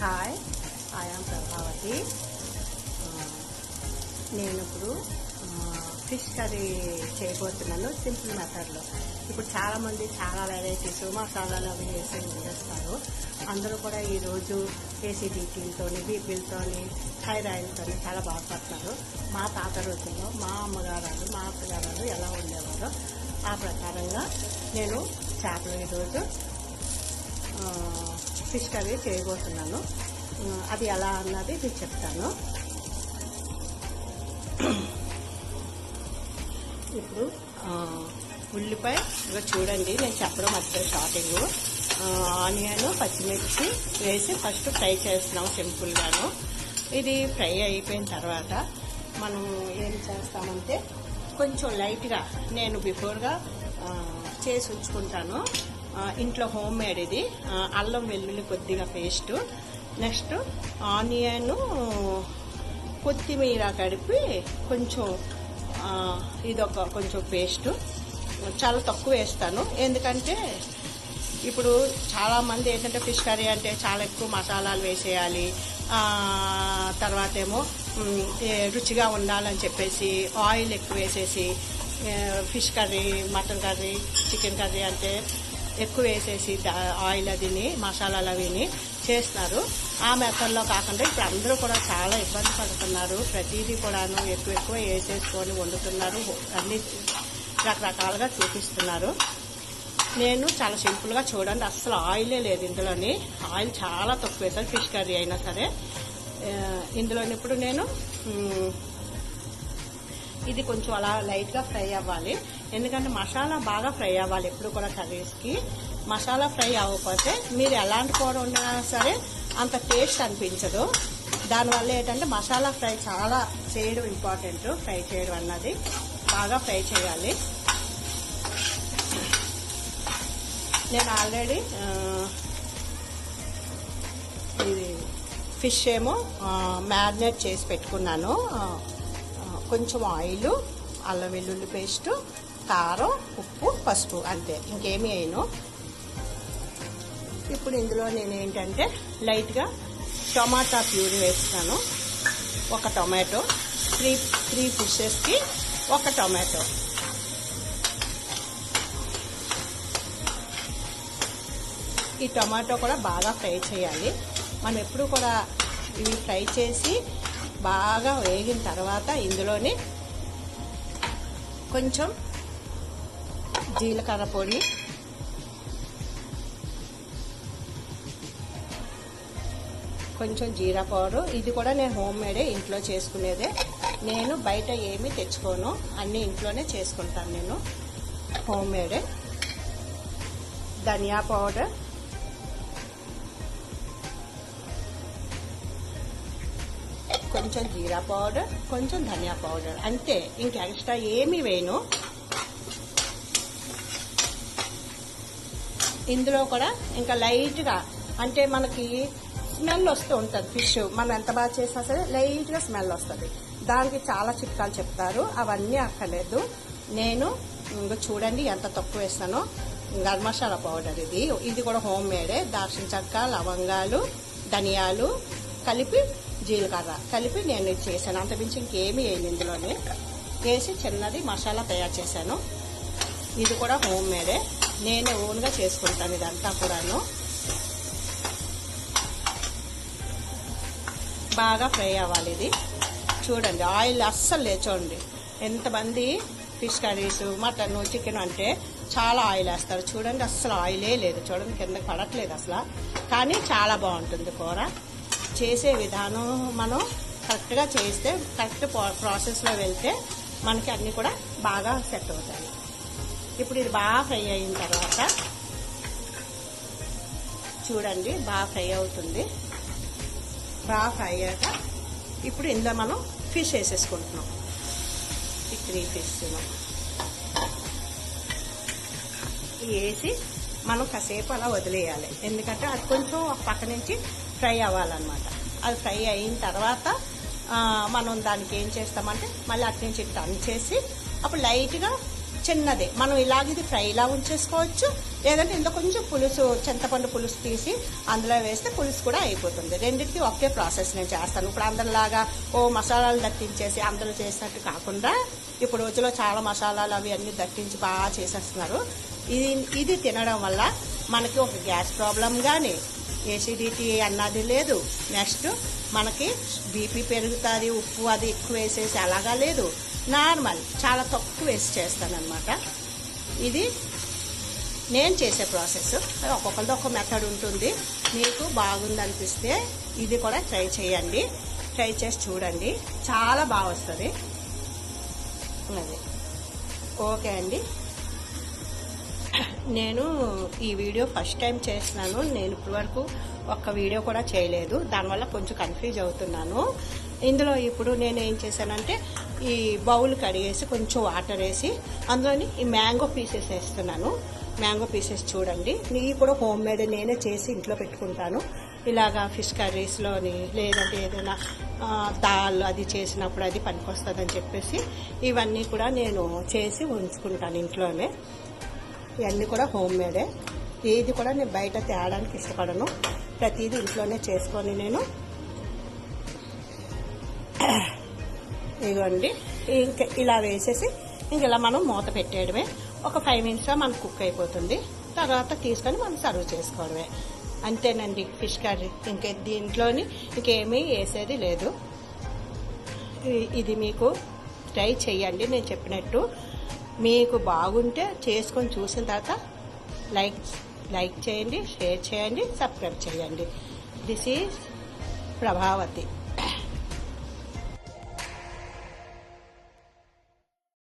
Hi. ఆయాం Prabhavati నేను ఇప్పుడు fish curry చేయబోతున్నాను సింపుల్ మెథడ్లో ఇప్పుడు చాలామంది చాలా వెరైటీస్ మసాలాలు అవి వేసి వండేస్తారు. అందరూ కూడా ఈరోజు ఏసీడీటీలతో బీపీలతో థైరాయిడ్తో చాలా బాధపడుతున్నారు మా తాత రోజుల్లో మా అమ్మగారు మా అత్తగారు ఎలా ఉండేవారో ఆ ప్రకారంగా నేను చేపలు ఈరోజు ఫిష్ కర్రీ చేయబోతున్నాను. అది ఎలా అన్నది మీకు చెప్తాను. ఇప్పుడు ఉల్లిపాయ ఇక చూడండి నేను చెప్పడం మర్చిపోయి స్టార్టింగ్ ఆనియన్ పచ్చిమిర్చి వేసి ఫస్ట్ ఫ్రై చేస్తున్నాం సింపుల్గాను. ఇది ఫ్రై అయిపోయిన తర్వాత మనం ఏం చేస్తామంటే కొంచెం లైట్గా నేను బిఫోర్గా చేసి ఉంచుకుంటాను. ఇంట్లో హోమ్ మేడ్ ఇది అల్లం వెల్లుల్లి కొద్దిగా పేస్టు నెక్స్ట్ ఆనియన్ కొత్తిమీర కడిపి కొంచెం ఇదొక కొంచెం పేస్ట్ చాలా తక్కువ వేస్తాను. ఎందుకంటే ఇప్పుడు చాలామంది ఏంటంటే ఫిష్ కర్రీ అంటే చాలా ఎక్కువ మసాలాలు వేసేయాలి. తర్వాత ఏమో రుచిగా ఉండాలని చెప్పేసి ఆయిల్ ఎక్కువ వేసేసి fish curry mutton curry chicken curry అంటే ఎక్కువ వేసేసి ఆయిల్ అదిని మసాలాలు అవిని చేస్తున్నారు ఆ మెథడ్లో కాకుండా ఇప్పుడు అందరూ కూడా చాలా ఇబ్బంది పడుతున్నారు. ప్రతిదీ కూడాను ఎక్కువ ఎక్కువ వేసేసుకొని వండుతున్నారు. అన్ని రకరకాలుగా చూపిస్తున్నారు. నేను చాలా సింపుల్గా చూడండి. అస్సలు ఆయిలే లేదు ఇందులోని. ఆయిల్ చాలా తక్కువ వేసాను ఫిష్ కర్రీ అయినా సరే. ఇందులోని ఇప్పుడు నేను ఇది కొంచెం అలా లైట్గా ఫ్రై అవ్వాలి. ఎందుకంటే మసాలా బాగా ఫ్రై అవ్వాలి ఎప్పుడు కూడా కర్రీస్కి. మసాలా ఫ్రై అవ్వకపోతే మీరు ఎలాంటి కూర వండినా సరే అంత టేస్ట్ అనిపించదు. దానివల్ల ఏంటంటే మసాలా ఫ్రై చాలా చేయడం ఇంపార్టెంట్ ఫ్రై చేయడం అన్నది బాగా ఫ్రై చేయాలి. నేను ఆల్రెడీ ఇది ఫిష్ ఏమో మ్యారినేట్ చేసి పెట్టుకున్నాను. కొంచెం ఆయిల్ అల్లం వెల్లుల్లి పేస్ట్ కారం ఉప్పు పసుపు అంతే. ఇంకేమీ వేయను. ఇప్పుడు ఇందులో నేను ఏంటంటే లైట్గా టొమాటో ప్యూరీ వేస్తాను ఒక టొమాటో త్రీ త్రీ ఫిషెస్కి ఒక టొమాటో. ఈ టొమాటో కూడా బాగా ఫ్రై చేయాలి. మనం ఎప్పుడు కూడా ఇవి ఫ్రై చేసి బాగా వేగిన తర్వాత ఇందులోని కొంచెం జీలకర్ర పొడి కొంచెం జీరా పౌడర్. ఇది కూడా నేను హోమ్ మేడే ఇంట్లో చేసుకునేదే. నేను బయట ఏమీ తెచ్చుకోను. అన్నీ ఇంట్లోనే చేసుకుంటాను నేను హోమ్ మేడే. ధనియా పౌడర్ కొంచెం జీరా పౌడర్ కొంచెం ధనియా పౌడర్. అంతే. ఇంక ఎక్స్ట్రా ఏమీ వేయను. ఇందులో కూడా ఇంకా లైట్గా అంటే మనకి స్మెల్ వస్తూ ఉంటుంది ఫిష్. మనం ఎంత బాగా చేసినా సరే లైట్గా స్మెల్ వస్తుంది. దానికి చాలా చిట్కాలు చెప్తారు. అవన్నీ అక్కర్లేదు. నేను ఇంకా చూడండి ఎంత తక్కువ వేస్తానో. గరం మసాలా పౌడర్ ఇది. ఇది కూడా హోమ్ మేడే. దాల్చిన చెక్క లవంగాలు ధనియాలు కలిపి జీలకర్ర కలిపి నేను ఇది చేశాను. అంతమించి ఇంకేమీ వేయను ఇందులోనే. వేసి చిన్నది మసాలా తయారు చేశాను. ఇది కూడా హోమ్ మేడే. నేనే ఓన్గా చేసుకుంటాను ఇదంతా కూడాను. బాగా ఫ్రై అవ్వాలి ఇది. చూడండి ఆయిల్ అస్సలు లేచోండి చూడండి. ఎంతమంది ఫిష్ కర్రీస్ మటన్ చికెన్ అంటే చాలా ఆయిల్ వేస్తారు. చూడండి అస్సలు ఆయిలే లేదు. చూడండి కిందకి పడట్లేదు అసలు. కానీ చాలా బాగుంటుంది కూర. చేసే విధానం మనం కరెక్ట్గా చేస్తే కరెక్ట్ ప్రాసెస్లో వెళ్తే మనకి అన్నీ కూడా బాగా సెట్ అవుతాయి. ఇప్పుడు ఇది బాగా ఫ్రై అయిన తర్వాత చూడండి బాగా ఫ్రై అవుతుంది. బాగా ఫ్రై అయ్యాక ఇప్పుడు ఇందులో మనం ఫిష్ వేసేసుకుంటున్నాం. ఈ త్రీ ఫిష్ వేసి మనం కాసేపు అలా వదిలేయాలి. ఎందుకంటే అది కొంచెం పక్క నుంచి ఫ్రై అవ్వాలన్నమాట. అది ఫ్రై అయిన తర్వాత మనం దానికి ఏం చేస్తామంటే మళ్ళీ అటు నుంచి టర్న్ చేసి అప్పుడు లైట్గా చిన్నది. మనం ఇలాగ ఇది ఫ్రైలా ఉంచేసుకోవచ్చు. లేదంటే ఇంత కొంచెం పులుసు చింతపండు పులుసు తీసి అందులో వేస్తే పులుసు కూడా అయిపోతుంది. రెండింటికి ఒకే ప్రాసెస్ నేను చేస్తాను. ఇప్పుడు అందరిలాగా ఓ మసాలాలు దట్టించేసి అందరూ చేసినట్టు కాకుండా ఇప్పుడు రోజులో చాలా మసాలాలు అవి అన్నీ దట్టించి బాగా చేసేస్తున్నారు. ఇది ఇది తినడం వల్ల మనకి ఒక గ్యాస్ ప్రాబ్లం కానీ ఏసిడిటీ అన్నది లేదు. నెక్స్ట్ మనకి బీపీ పెరుగుతుంది ఉప్పు అది ఎక్కువ వేసేసి అలాగా లేదు. నార్మల్ చాలా తక్కువ వేసి చేస్తానమాట ఇది నేను చేసే ప్రాసెస్. ఒక్కొక్కరిది ఒక మెథడ్ ఉంటుంది. మీకు బాగుంది అనిపిస్తే ఇది కూడా ట్రై చేయండి. ట్రై చేసి చూడండి. చాలా బాగా వస్తుంది. అది ఓకే అండి. నేను ఈ వీడియో ఫస్ట్ టైం చేస్తున్నాను. నేను ఇప్పటి వరకు ఒక్క వీడియో కూడా చేయలేదు. దానివల్ల కొంచెం కన్ఫ్యూజ్ అవుతున్నాను. ఇందులో ఇప్పుడు నేను ఏం చేశానంటే ఈ బౌల్ కడిగేసి కొంచెం వాటర్ వేసి అందులోని ఈ మ్యాంగో పీసెస్ వేస్తున్నాను. మ్యాంగో పీసెస్ చూడండి. ఇవి కూడా హోమ్ మేడ్ నేనే చేసి ఇంట్లో పెట్టుకుంటాను. ఇలాగా ఫిష్ కర్రీస్లోని లేదంటే ఏదైనా దాల్ అది చేసినప్పుడు అది పనికొస్తుందని చెప్పేసి ఇవన్నీ కూడా నేను చేసి ఉంచుకుంటాను ఇంట్లోనే. ఇవన్నీ కూడా హోమ్ మేడే. ఏది కూడా నేను బయట తేయడానికి ఇష్టపడను. ప్రతిదీ ఇంట్లోనే చేసుకొని నేను ఇదిగోండి ఇంకా ఇలా వేసేసి ఇంక ఇలా మనం మూత పెట్టేయడమే. ఒక ఫైవ్ మినిట్స్లో మనకు కుక్ అయిపోతుంది. తర్వాత తీసుకొని మనం సర్వ్ చేసుకోవడమే. అంతేనండి ఫిష్ కర్రీ. ఇంక దీంట్లోని ఇంకేమీ వేసేది లేదు. ఇది మీకు ట్రై చేయండి నేను చెప్పినట్టు. మీకు బాగుంటే చేసుకొని చూసిన తర్వాత లైక్ లైక్ చేయండి షేర్ చేయండి సబ్స్క్రైబ్ చేయండి. This is Prabhavathi.